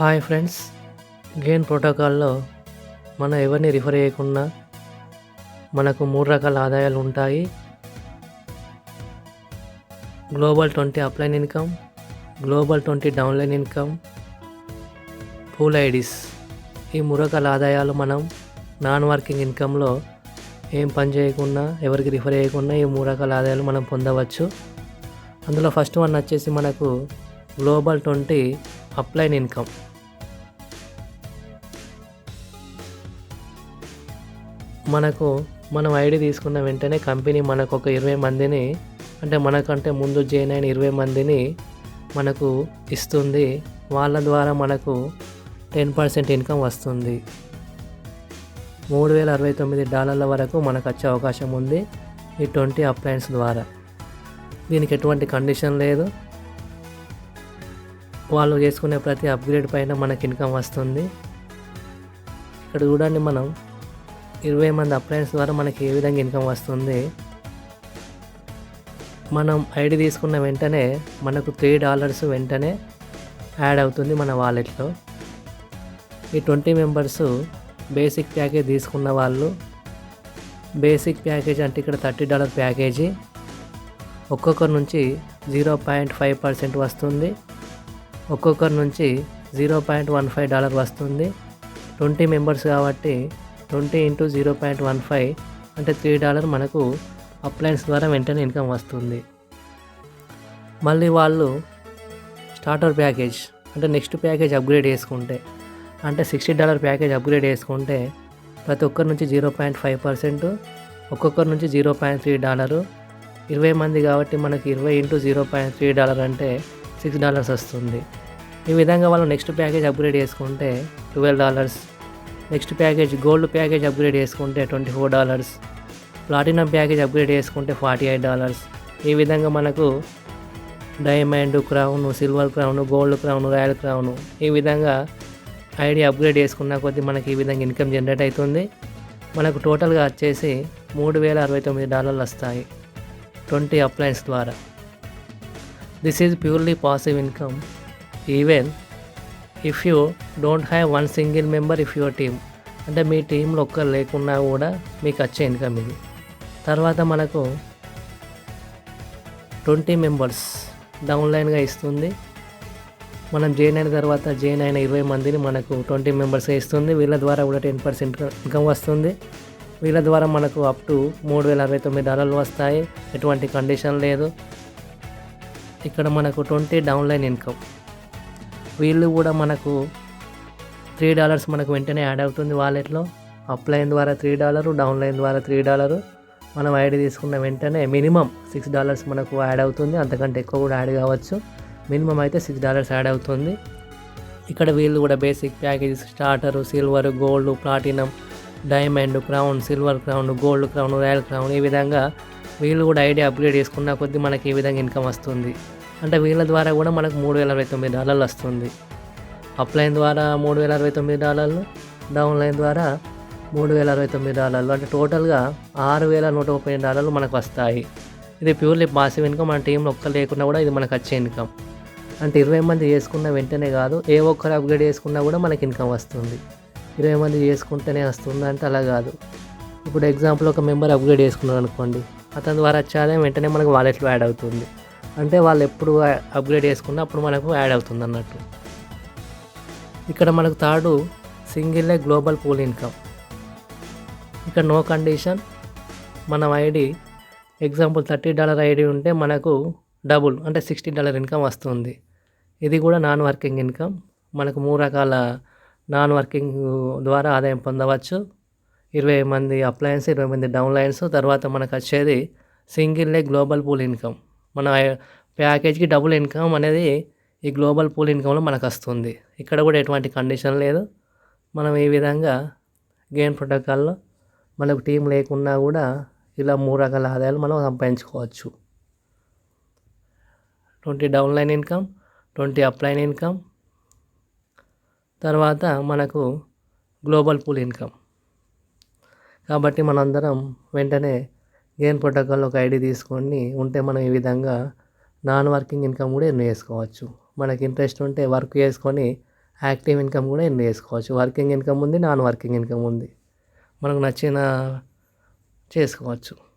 Hi friends. Game ప్రోటోకాల్లో మనం ఎవరిని రిఫర్ చేయకుండా మనకు మూడు రకాల ఆదాయాలు ఉంటాయి. Global twenty upline income global twenty downline income pool IDs. ఈ మూడు రకాల ఆదాయాలు మనం నాన్ వర్కింగ్ ఇన్కంలో ఏం పని చేయకుండా ఎవరికి రిఫర్ చేయకుండా ఈ మూడు రకాల ఆదాయాలు మనం పొందవచ్చు. అందులో ఫస్ట్ వన్ వచ్చేసి మనకు గ్లోబల్ ట్వంటీ అప్లైన్ ఇన్కమ్ మనకు మనం ఐడి తీసుకున్న వెంటనే కంపెనీ మనకు ఒక ఇరవై మందిని అంటే మనకంటే ముందు జాయిన్ అయిన ఇరవై మందిని మనకు ఇస్తుంది. వాళ్ళ ద్వారా మనకు టెన్ పర్సెంట్ ఇన్కమ్ వస్తుంది. మూడు వేల అరవై తొమ్మిది డాలర్ల వరకు మనకు వచ్చే అవకాశం ఉంది ఈ ట్వంటీ అప్లయన్స్ ద్వారా. దీనికి ఎటువంటి కండిషన్ లేదు. వాళ్ళు చేసుకునే ప్రతి అప్గ్రేడ్ పైన మనకి ఇన్కమ్ వస్తుంది. ఇక్కడ చూడండి మనం ఇరవై మంది అప్లయన్స్ ద్వారా మనకి ఏ విధంగా ఇన్కమ్ వస్తుంది. మనం ఐడి తీసుకున్న వెంటనే మనకు త్రీ డాలర్స్ వెంటనే యాడ్ అవుతుంది మన వాలెట్లో ఈ ట్వంటీ మెంబర్స్ బేసిక్ ప్యాకేజ్ తీసుకున్న వాళ్ళు బేసిక్ ప్యాకేజ్ అంటే ఇక్కడ థర్టీ డాలర్ ప్యాకేజీ ఒక్కొక్కరి నుంచి జీరో పాయింట్ ఫైవ్ పర్సెంట్ వస్తుంది. ఒక్కొక్కరి నుంచి zero point one five dollar వస్తుంది. ట్వంటీ మెంబర్స్ కాబట్టి twenty into zero point one five అంటే త్రీ డాలర్ మనకు అప్లయన్స్ ద్వారా వెంటనే ఇన్కమ్ వస్తుంది. మళ్ళీ వాళ్ళు స్టార్టర్ ప్యాకేజ్ అంటే నెక్స్ట్ ప్యాకేజ్ అప్గ్రేడ్ చేసుకుంటే అంటే సిక్స్టీ డాలర్ ప్యాకేజ్ అప్గ్రేడ్ చేసుకుంటే ప్రతి ఒక్కరి నుంచి జీరో పాయింట్ ఫైవ్ పర్సెంట్ ఒక్కొక్కరి నుంచి జీరో పాయింట్ త్రీ డాలరు. ఇరవై మంది కాబట్టి మనకి ఇరవై into zero point three dollar అంటే సిక్స్ డాలర్స్ వస్తుంది. ఈ విధంగా వాళ్ళు నెక్స్ట్ ప్యాకేజ్ అప్గ్రేడ్ చేసుకుంటే twelve dollars. Next package gold package upgrade చేసుకుంటే twenty four dollars. Platinum package upgrade చేసుకుంటే ఫార్టీ ఎయిట్ డాలర్స్. ఈ విధంగా మనకు diamond crown silver crown gold crown royal crown ఈ విధంగా ఐడి అప్గ్రేడ్ చేసుకున్న కొద్దీ మనకి ఈ విధంగా ఇన్కమ్ జనరేట్ అవుతుంది. మనకు టోటల్గా వచ్చేసి మూడు వేల అరవై తొమ్మిది డాలర్లు వస్తాయి. ట్వంటీ అప్లయన్స్ ద్వారా. This is purely passive income even if you don't have one single member if your team అంటే మీ టీంలో ఒక్కరు లేకున్నా కూడా మీకు వచ్చే ఇన్కమ్ ఇది. తర్వాత మనకు ట్వంటీ మెంబర్స్ డౌన్లైన్గా ఇస్తుంది. మనం జాయిన్ అయిన తర్వాత జైన్ అయిన ఇరవై మందిని మనకు ట్వంటీ మెంబర్స్గా ఇస్తుంది. వీళ్ళ ద్వారా కూడా టెన్ పర్సెంట్ ఇన్కమ్ వస్తుంది. వీళ్ళ ద్వారా మనకు అప్ టు మూడు వేల అరవై తొమ్మిది డాలర్లు వస్తాయి. ఎటువంటి కండిషన్ లేదు. ఇక్కడ మనకు ట్వంటీ డౌన్లైన్ ఇన్కమ్. వీళ్ళు కూడా మనకు త్రీ డాలర్స్ మనకు వెంటనే యాడ్ అవుతుంది వాలెట్లో. అప్లైన్ ద్వారా త్రీ డాలరు డౌన్లైన్ ద్వారా త్రీ డాలరు. మనం ఐడి తీసుకున్న వెంటనే మినిమం సిక్స్ డాలర్స్ మనకు యాడ్ అవుతుంది. అంతకంటే ఎక్కువ కూడా యాడ్ కావచ్చు. మినిమం అయితే సిక్స్ డాలర్స్ యాడ్ అవుతుంది. ఇక్కడ వీళ్ళు కూడా basic packages starter silver gold platinum diamond crown silver crown gold crown royal crown ఈ విధంగా వీళ్ళు కూడా ఐడి అప్గ్రేడ్ చేసుకున్న కొద్దీ మనకి ఏ విధంగా ఇన్కమ్ వస్తుంది. అంటే వీళ్ళ ద్వారా కూడా మనకు మూడు వేల అరవై తొమ్మిది డాలర్లు వస్తుంది. అప్లైన్ ద్వారా మూడు వేల అరవై తొమ్మిది డాలర్లు డౌన్లైన్ ద్వారా మూడు వేల అరవై తొమ్మిది డాలర్లు. అంటే టోటల్గా ఆరు వేల నూట ముప్పై డాలర్లు మనకు వస్తాయి. ఇది ప్యూర్లీ పాసివ్ ఇన్కమ్ మన టీంలో ఒక్క లేకున్నా కూడా ఇది మనకు వచ్చే ఇన్కమ్. అంటే ఇరవై మంది చేసుకున్న వెంటనే కాదు ఏ ఒక్కరు అప్గ్రేడ్ చేసుకున్నా కూడా మనకి ఇన్కమ్ వస్తుంది. ఇరవై మంది చేసుకుంటేనే వస్తుంది అంటే అలా కాదు. ఇప్పుడు ఎగ్జాంపుల్ ఒక మెంబర్ అప్గ్రేడ్ చేసుకున్నారు అనుకోండి. అతని ద్వారా వచ్చే ఆదాయం వెంటనే మనకు వాలెట్లో యాడ్ అవుతుంది. అంటే వాళ్ళు ఎప్పుడు అప్గ్రేడ్ చేసుకున్నా అప్పుడు మనకు యాడ్ అవుతుంది అన్నట్టు. ఇక్కడ మనకు third single global pool income ఇక్కడ నో కండిషన్ మనం ID example thirty dollar ID ఉంటే మనకు డబుల్ అంటే సిక్స్టీ డాలర్ ఇన్కమ్ వస్తుంది. ఇది కూడా నాన్ వర్కింగ్ ఇన్కమ్ మనకు మూడు రకాల నాన్ వర్కింగ్ ద్వారా ఆదాయం పొందవచ్చు. ఇరవై మంది అప్లయన్స్ ఇరవై మంది డౌన్లైన్స్ తర్వాత మనకు వచ్చేది సింగిల్ లే గ్లోబల్ పూల్ ఇన్కమ్. మన ప్యాకేజ్కి డబుల్ ఇన్కమ్ అనేది ఈ గ్లోబల్ పూల్ ఇన్కమ్లో మనకు వస్తుంది. ఇక్కడ కూడా ఎటువంటి కండిషన్ లేదు. మనం ఈ విధంగా గేమ్ ప్రోటోకాల్లో మనకు టీం లేకున్నా కూడా ఇలా మూడు రకాల ఆదాయాలు మనం సంపాదించుకోవచ్చు. Twenty downline income twenty upline income తర్వాత మనకు గ్లోబల్ పూల్ ఇన్కమ్. కాబట్టి మనందరం వెంటనే గేమ్ ప్రోటోకాల్ ఒక ఐడి తీసుకొని ఉంటే మనం ఈ విధంగా నాన్ వర్కింగ్ ఇన్కమ్ కూడా ఎర్న్ చేసుకోవచ్చు. మనకి ఇంట్రెస్ట్ ఉంటే వర్క్ చేసుకొని యాక్టివ్ ఇన్కమ్ కూడా ఎర్న్ చేసుకోవచ్చు. వర్కింగ్ ఇన్కమ్ ఉంది నాన్ వర్కింగ్ ఇన్కమ్ ఉంది. మనకు నచ్చిన చేసుకోవచ్చు.